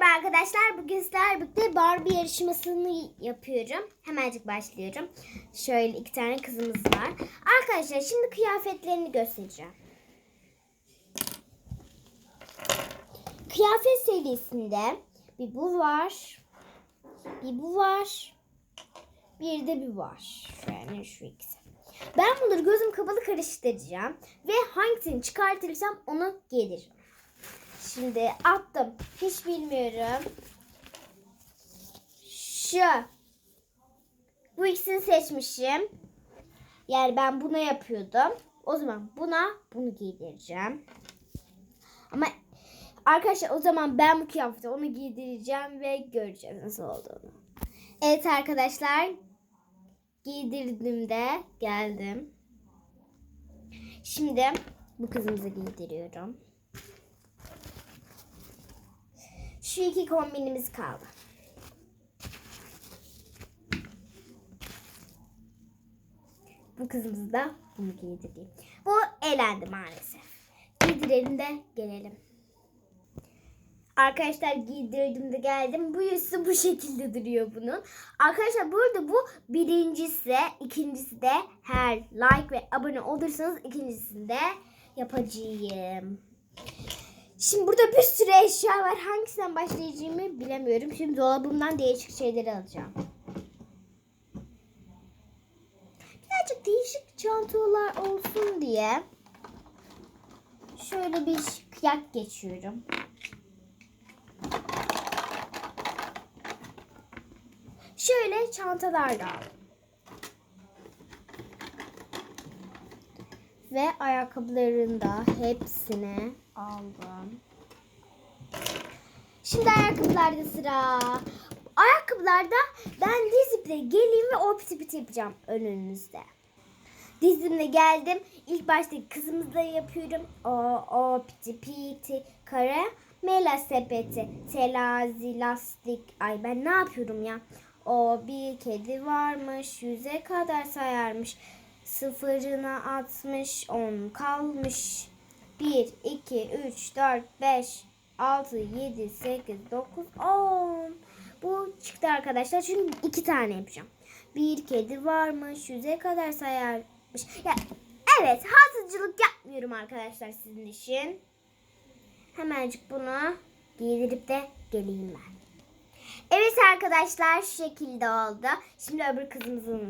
Merhaba arkadaşlar. Bugün sizlerle birlikte Barbie yarışmasını yapıyorum. Hemencik başlıyorum. Şöyle iki tane kızımız var. Arkadaşlar şimdi kıyafetlerini göstereceğim. Kıyafet serisinde bir bu var. Bir bu var. Bir de bir var. Şöyle şu ikisi. Ben bunları gözüm kapalı karıştıracağım. Ve hangisini çıkartırsam onu giydireceğim. Şimdi attım. Hiç bilmiyorum. Şu. Bu ikisini seçmişim. Yani ben buna yapıyordum. O zaman buna bunu giydireceğim. Ama arkadaşlar o zaman ben bu kıyafeti onu giydireceğim ve göreceğiz nasıl olduğunu. Evet arkadaşlar. Giydirdim de geldim. Şimdi bu kızımızı giydiriyorum. Şu iki kombinimiz kaldı. Bu kızımızı da bunu giydireyim. Bu elendi maalesef. Giydirelim de gelelim. Arkadaşlar giydirdim de geldim. Bu yüzü bu şekilde duruyor bunun. Arkadaşlar burada bu birincisi, ikincisi de her like ve abone olursanız ikincisini de yapacağım. Şimdi burada bir sürü eşya var. Hangisinden başlayacağımı bilemiyorum. Şimdi dolabımdan değişik şeyleri alacağım. Birazcık değişik çantalar olsun diye şöyle bir kıyak geçiyorum. Şöyle çantalar da aldım. Ve ayakkabıların da hepsini aldım. Şimdi ayakkabılarda sıra. Ayakkabılarda ben diziple geleyim ve o piti piti yapacağım önünüzde. Dizimle geldim. İlk başta kızımızla yapıyorum. O, o piti piti kare. Mela sepeti, telazi, lastik. Ay ben ne yapıyorum ya? O bir kedi varmış, yüze kadar sayarmış. Sıfırına atmış, on kalmış. 1, 2, 3, 4, 5, 6, 7, 8, 9, 10. Bu çıktı arkadaşlar. Çünkü iki tane yapacağım. Bir kedi varmış. Yüze kadar sayarmış. Ya, evet hatıcılık yapmıyorum arkadaşlar sizin için. Hemencik bunu giydirip de geleyim ben. Evet arkadaşlar şu şekilde oldu. Şimdi öbür kızımızın